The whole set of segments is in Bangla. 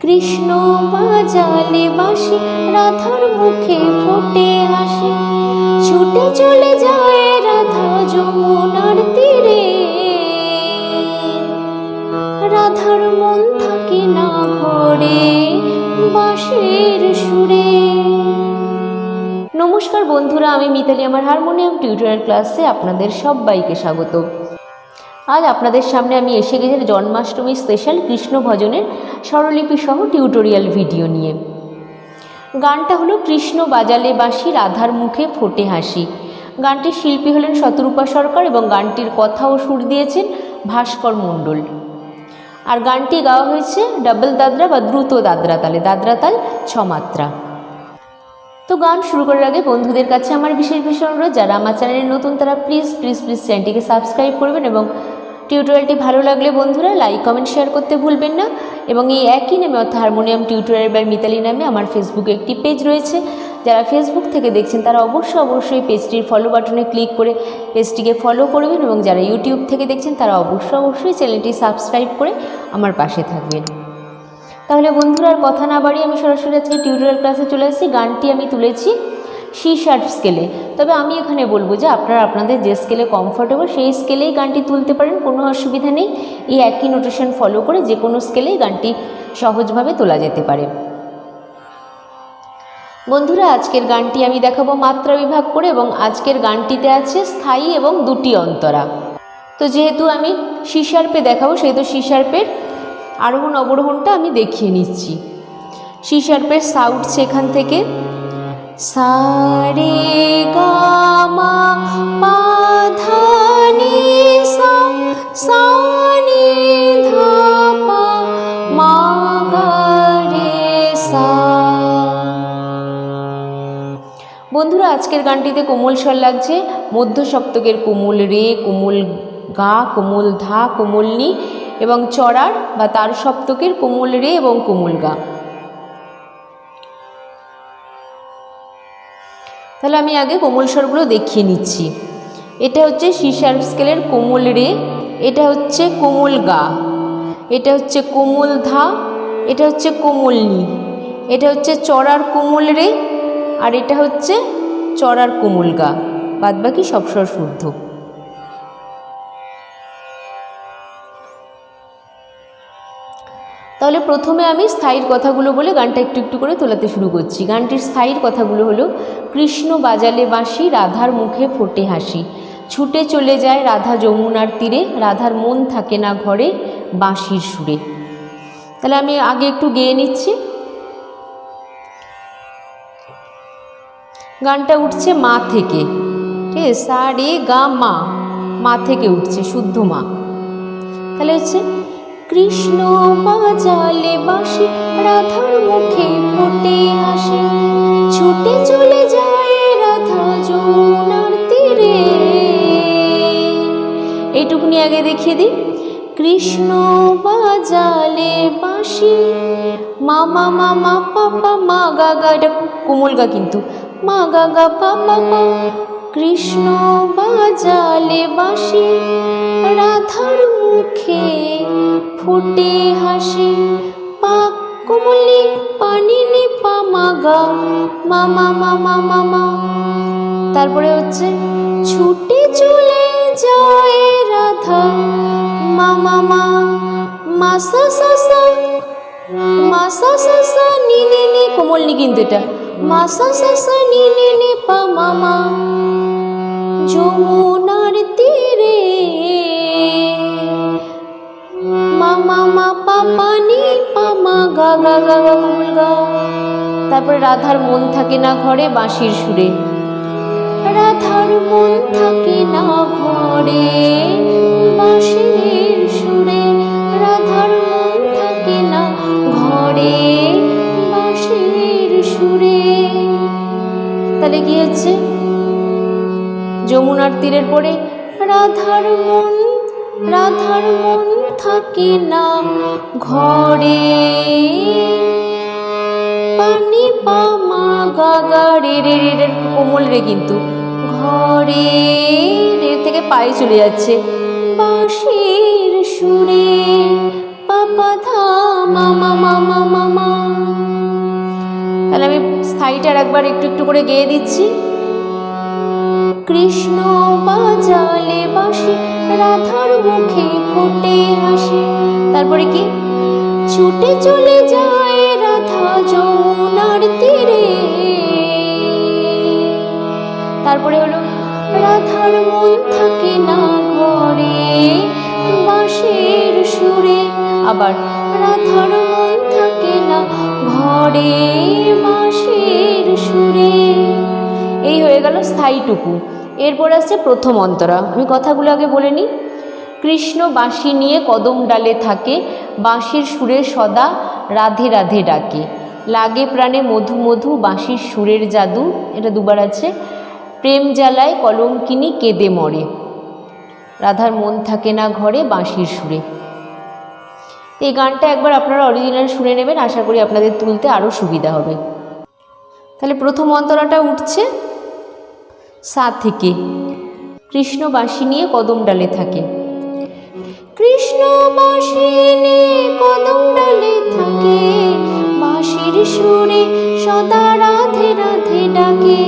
কৃষ্ণ বাজালে বাসি, রাধার মুখে ফোটে হাসি। ছুটে চলে যায় রাধা যমুনার তীরে। রাধার মন থাকে না ঘরে, বাঁশির সুরে। নমস্কার বন্ধুরা, আমি মিতালি, আমার হারমোনিয়াম টিউটোরিয়াল ক্লাসে আপনাদের সবাইকে স্বাগত। আজ আপনাদের সামনে আমি এসে গেছি জন্মাষ্টমী স্পেশাল কৃষ্ণ ভজনের স্বরলিপি সহ টিউটোরিয়াল ভিডিও নিয়ে। গানটা হলো কৃষ্ণ বাজালে বাঁশি, রাধার মুখে ফোটে হাসি। গানটির শিল্পী হলেন শতরূপা সরকার এবং গানটির কথা ও সুর দিয়েছেন ভাস্কর মণ্ডল। আর গানটি গাওয়া হয়েছে ডাবল দাদরা বা দ্রুত দাদরা তালে, দাদরা তাল ছমাত্রা। তো গান শুরু করার আগে বন্ধুদের কাছে আমার বিশেষ বিশেষ অনুরোধ, যারা আমার চ্যানেলে নতুন তারা প্লিজ প্লিজ প্লিজ চ্যানেলটিকে সাবস্ক্রাইব করবেন এবং টিউটোরিয়ালটি ভালো লাগলে বন্ধুরা লাইক, কমেন্ট, শেয়ার করতে ভুলবেন না। এবং এই একই নামে অর্থাৎ হারমোনিয়াম টিউটোরিয়াল বাই মিতালি নামে আমার ফেসবুকে একটি পেজ রয়েছে। যারা ফেসবুক থেকে দেখছেন, তারা অবশ্যই অবশ্যই পেজটির ফলো বাটনে ক্লিক করে পেজটিকে ফলো করবেন এবং যারা ইউটিউব থেকে দেখছেন, তারা অবশ্যই অবশ্যই চ্যানেলটি সাবস্ক্রাইব করে আমার পাশে থাকবেন। তাহলে বন্ধুরা, আর কথা না বাড়িয়ে আমি সরাসরি আজকে টিউটোরিয়াল ক্লাসে চলে এসেছি। গানটি আমি তুলেছি সি শার্প স্কেলে তবে আমি এখানে বলব যে আপনারা আপনাদের যে স্কেলে কমফোর্টেবল সেই স্কেলেই গানটি তুলতে পারেন, কোনো অসুবিধা নেই। এই একই নোটেশন ফলো করে যে কোনো স্কেলেই গানটি সহজভাবে তোলা যেতে পারে। বন্ধুরা, আজকের গানটি আমি দেখাবো মাত্রা বিভাগ করে এবং আজকের গানটিতে আছে স্থায়ী এবং দুটি অন্তরা। তো যেহেতু আমি সি শার্পে দেখাবো, সেহেতু সি শার্পের আরোহণ অবরোহণটা আমি দেখিয়ে নিচ্ছি। সি শার্পের সাউট সেখান থেকে সারে গামা পাধানি সা সানি ধাপা মা সা। বন্ধুরা, আজকের গানটিতে কোমল স্বর লাগছে। মধ্য সপ্তকের কোমল রে, কোমল গা, কোমল ধা, কোমল নি এবং চড়ার বা তার সপ্তকের কোমল রে এবং কোমল গা। তাহলে আমি আগে কোমল স্বরগুলো দেখিয়ে নিচ্ছি। এটা হচ্ছে সিসার স্কেলের কোমল রে, এটা হচ্ছে কোমল গা, এটা হচ্ছে কোমল ধা, এটা হচ্ছে কোমল নি, এটা হচ্ছে চড়ার কোমল রে, আর এটা হচ্ছে চড়ার কোমল গা। বাদবাকি সব স্বর শুদ্ধ। তাহলে প্রথমে আমি স্থায়ীর কথাগুলো বলে গানটা একটু একটু করে তোলাতে শুরু করছি। গানটির স্থায়ীর কথাগুলো হলো, কৃষ্ণ বাজালে বাঁশি, রাধার মুখে ফোটে হাসি। ছুটে চলে যায় রাধা যমুনার তীরে, রাধার মন থাকে না ঘরে বাঁশির সুরে। তাহলে আমি আগে একটু গেয়ে নিচ্ছি। গানটা উঠছে মা থেকে। ঠিক আছে? সা, রে, গা, মা। মা থেকে উঠছে, শুদ্ধ মা। তাহলে হচ্ছে কৃষ্ণ বাজালে বাসি, রাধার মুখে ফুটে আসে ছুটে চলে যায় রাধা যমুনার তীরে। এইটুকুনি আগে দেখিয়ে দিই। কৃষ্ণ বাজালে বাসি, মা মা মা মা পাপা মা, গা গা, এটা কোমল গা কিন্তু। মা, গা গা পা কৃষ্ণ বাজালে বাসি, রাধার মুখে ফুটে হাসি। পা কোমলি পানি নি পা মা গা মা মা মা মা মা মা তারপরে হচ্ছে, ছুটে চলে যায় রাধা মা মা মা মা সা সা সা। মা, সা সা সা, নি নি নি, কোমল কিন্তু এটা। মা, সা সা সা, নি নি নি, পা, মা মা। যমুনার তীরে। মামা মা পাপা পা পা নি পামা, গা গা গা গা, গুল, গা। তারপরে রাধার মন থাকে না ঘরে বাঁশির সুরে। রাধার মন থাকে না ঘরে। ঘরে। পানি পা মা গা গা রে রে রে রে কোমল রে কিন্তু। ঘরে, রে থেকে পায়ে চলে যাচ্ছে। বাঁশির সুরে পাপা পাধা মামা মামা মামা তাহলে আমি স্থায়ীটার একবার একটু একটু করে গেয়ে দিচ্ছি। কৃষ্ণ বাজালে বাসি রাধার মুখে ফোটে হাসি। তারপরে কি? ছুটে চলে যায় রাধা যমুনার তীরে। তারপরে হলো, রাধার মন থাকে না ঘরে, বাঁশির সুরে। আবার রাধার মন থাকে না ঘরে, বাঁশির সুরে। এই হয়ে গেল স্থায়ীটুকু। এরপর আসছে প্রথম অন্তরা। আমি কথাগুলো আগে বলে নিই। কৃষ্ণ বাঁশি নিয়ে কদম ডালে থাকে, বাঁশির সুরে সদা রাধে রাধে ডাকে। লাগে প্রাণে মধু মধু, বাঁশির সুরের জাদু, এটা দুবার আছে। প্রেম জ্বালায় কলঙ্কিনী, কেঁদে মরে। রাধার মন থাকে না ঘরে, বাঁশির সুরে। এই গানটা একবার আপনারা অরিজিনাল শুনে নেবেন, আশা করি আপনাদের তুলতে আরও সুবিধা হবে। তাহলে প্রথম অন্তরাটা উঠছে। সা থেকে কৃষ্ণ বাঁশি নিয়ে কদম ডালে থাকে। কৃষ্ণ নিয়ে কদম ডালে থাকে বাঁশির সুরে সদা রাধে রাধে ডাকে।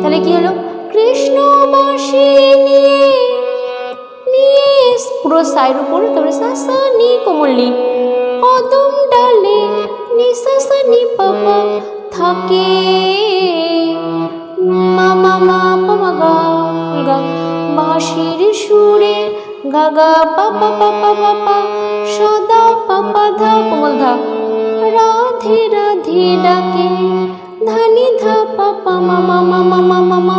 তাহলে কি হলো? কৃষ্ণ বাঁশি নিয়ে পুরো সাইর উপর তারপরে সাসা নি কোমলি, কদম ডালে নি সাসা নি পাপা থাকে। মামা মা পামা গা গা বাঁশির সুরে গা গা পাপা পাপা পাপা সদা পাপা ধা, কোমল ধা। রাধে রাধে ডাকে, ধানি ধা পাপা মামা মামা মামা মা।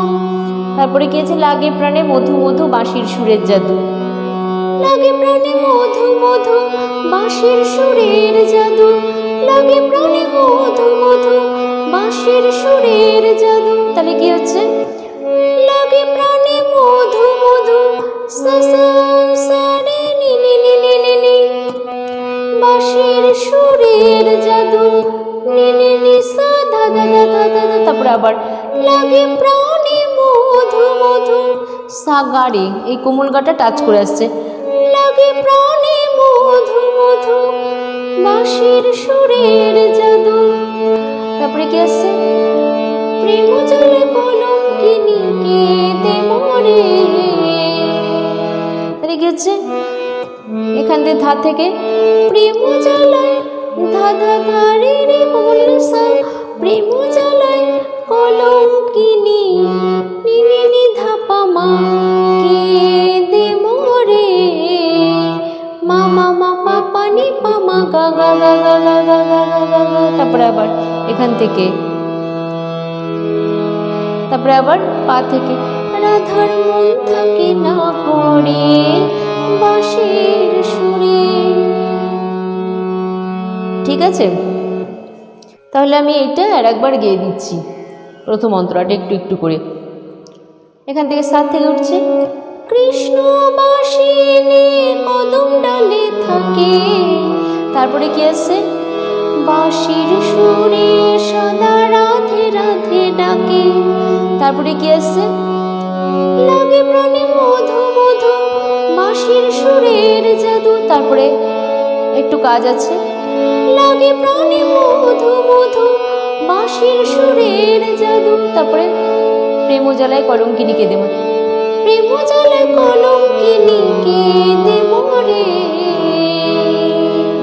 তারপরে কি আছে? লাগে প্রাণে মধু মধু বাঁশির সুরের জাদু। লাগে প্রাণে মধু মধু বাঁশির সুরের জাদু। লাগে প্রাণে মধু মধু বাঁশির সুরের জাদু। তাহলে কি হচ্ছে? লাগে প্রাণে মধু মধু বাঁশির সুরের জাদু। নিনি নিসা ধাদা ধাদা ধাদা তারপরে আবার লাগে প্রাণে মধু এই কোমল গাটা টাচ করে আসছে। লাগে প্রাণে মধু মধু। বাঁশির সুরের জাদু। তারপরে কি আসছে? প্রেম জলে কলম কিনি কে দে মরে। হচ্ছে এখান থেকে ধা থেকে প্রেম জ্বালায় ধা ধা ধা রে রে কোমলের সা প্রেম জ্বালায় কলঙ্কিনী নি নি নি ধা পা মা কেঁদে মরে মা মা মা পা নি পা গা গা গা গা গা গা গা গা গা গা তারপরে আবার এখান থেকে তারপরে আবার পা থেকে রাধার মন থাকে না ঘরে বাঁশির সুরে। ঠিক আছে? তাহলে আমি এটা আর একবার গেয়ে দিচ্ছি। প্রথম অন্তরাটা একটু একটু করে। এখান থেকে সাত থেকে উঠছে। কৃষ্ণ বাঁশি নিয়ে কদম ডালে থাকে। তারপরে কি আছে? বাঁশির সুরে সদা রাধে রাধে ডাকে। তারপরে কি আছে? লাগে প্রাণে মধু মধু, বাঁশির সুরের জাদু। তারপরে একটু কাজ আছে। লাগে প্রাণে মধু মধু, বাঁশির সুরের জাদু। তারপরে প্রেম জ্বালায় কলঙ্কিনী কেঁদে মরে প্রেম জ্বালায় কলঙ্কিনী কেঁদে মরে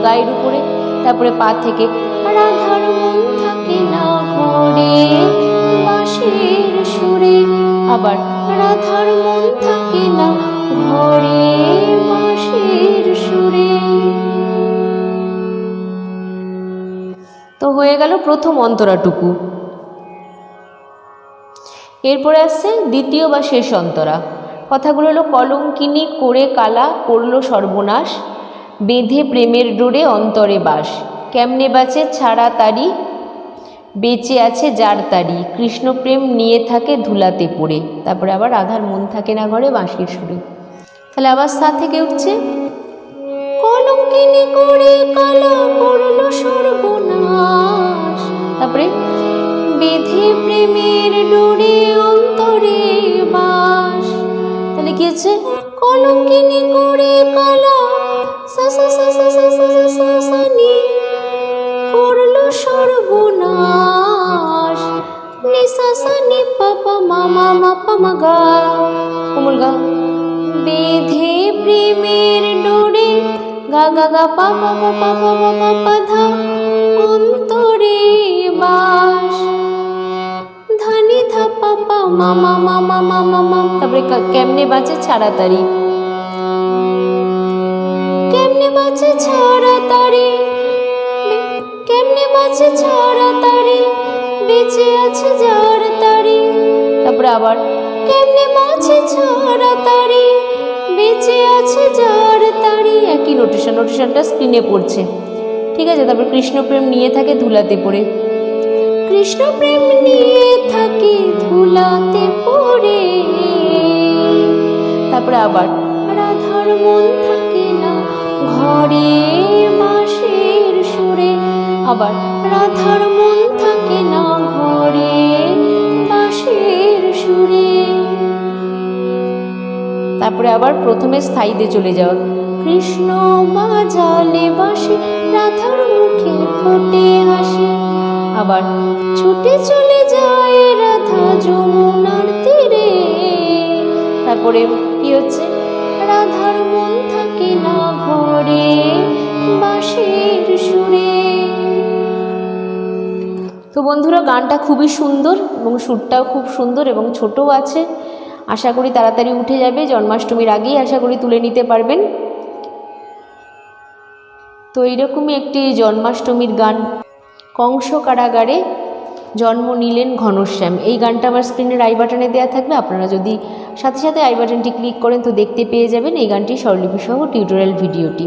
গায়ের উপরে, তারপরে পা থেকে রাধার মন থাকে না বাঁশির সুরে আবার রাধার মন থাকে না ঘরে বাঁশির সুরে। তো হয়ে গেল প্রথম অন্তরাটুকু। এরপরে আসছে দ্বিতীয় বা শেষ অন্তরা। কথাগুলো হলো, কলঙ্কিনী করে কালা করল সর্বনাশ, বেঁধে প্রেমের ডোরে অন্তরে বাস। কেমনে বাঁচে ছাড়া তারি বেঁচে আছে যার তারি। কৃষ্ণপ্রেম নিয়ে থাকে ধুলাতে পড়ে। তারপরে আবার রাধার মন থাকে না ঘরে, বাঁশির সুরে। তাহলে আবার সা থেকে উঠছে। কলঙ্কিনী করে তারপরে, বেঁধে প্রেমের ডোরে অন্তরে বাস। তাহলে কি হচ্ছে? কলঙ্কিনী করে কালো সা সা সা সা সা সা সা নি সা সা নি পা পা মা মা মা পা মা গা কোমল গা বেঁধে প্রেমের ডোরে গা গা গা পা পা পা পা ধা অন্তরে বাস ধানি ধা পা পা মা মা মা মা তারপরে কেমনে বাজে ছাড়াতাড়ি কেমনে বাজে ছাড়াতাড়ি বে- কেমনে বাজে ছাড়াতাড়ি বেঁচে আছে যার তারি তারপরে আবার, কেমনে বাজে ছাড়াতাড়ি বেঁচে আছে যার তারি একই নোটেশন নোটেশনটা স্ক্রিনে পড়ছে। ঠিক আছে, তারপর কৃষ্ণপ্রেম নিয়ে থাকে ধুলাতে পড়ে। কৃষ্ণপ্রেম নিয়ে থাকে ধুলাতে পড়ে। তারপরে আবার, রাধার মন থাকে না ঘরে মাসের সুরে। আবার, রাধার মন তারপরে আবার প্রথমে স্থায়ীতে চলে যাওয়া কৃষ্ণ বাজালে বাঁশি রাধার মুখে ফোটে হাসি। আবার ছুটে চলে যায় রাধা যমুনার তীরে। তারপরে কি হচ্ছে? রাধার মন থাকে না ঘরে বাঁশির সুরে। তো বন্ধুরা, গানটা খুবই সুন্দর এবং সুরটাও খুব সুন্দর এবং ছোটও আছে। আশা করি তাড়াতাড়ি উঠে যাবে, জন্মাষ্টমীর আগেই আশা করি তুলে নিতে পারবেন। তো এইরকমই একটি জন্মাষ্টমীর গান, কংস কারাগারে জন্ম নিলেন ঘনশ্যাম। এই গানটা আমার স্ক্রিনের আই বাটনে দেওয়া থাকবে, আপনারা যদি সাথে সাথে আই বাটনটি ক্লিক করেন তো দেখতে পেয়ে যাবেন এই গানটি স্বরলিপি সহ টিউটোরিয়াল ভিডিওটি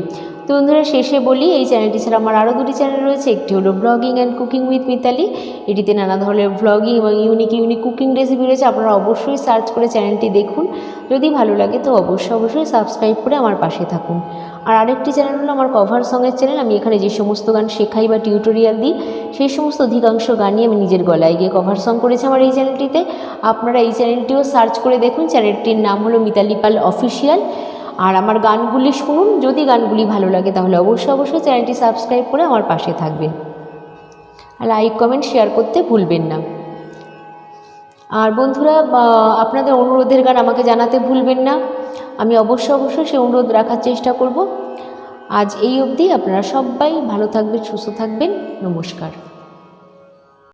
তো বন্ধুরা, শেষে বলি, এই চ্যানেলটি ছাড়া আমার আরও দুটি চ্যানেল রয়েছে। একটি হলো blogging and cooking with Mitali এটিতে নানা ধরনের ব্লগিং এবং ইউনিক ইউনিক কুকিং রেসিপি রয়েছে। আপনারা অবশ্যই সার্চ করে চ্যানেলটি দেখুন। যদি ভালো লাগে, তো অবশ্যই অবশ্যই সাবস্ক্রাইব করে আমার পাশে থাকুন। আর আরেকটি চ্যানেল হলো আমার কভার সঙ্গের চ্যানেল আমি এখানে যে সমস্ত গান শেখাই বা টিউটোরিয়াল দিই, সেই সমস্ত অধিকাংশ গানই আমি নিজের গলায় গিয়ে কভার সং করেছি আমার এই চ্যানেলটিতে আপনারা এই চ্যানেলটিও সার্চ করে দেখুন। চ্যানেলটির নাম হলো মিতালি পাল অফিসিয়াল আর আমার গানগুলি শুনুন। যদি গানগুলি ভালো লাগে, তাহলে অবশ্যই অবশ্যই চ্যানেলটি সাবস্ক্রাইব করে আমার পাশে থাকবেন। লাইক, কমেন্ট, শেয়ার করতে ভুলবেন না। আর বন্ধুরা আপনাদের অনুরোধের গান আমাকে জানাতে ভুলবেন না। আমি অবশ্যই অবশ্যই সে অনুরোধ রাখার চেষ্টা করব। আজ এই অবধি। আপনারা সবাই ভালো থাকবেন, সুস্থ থাকবেন। নমস্কার।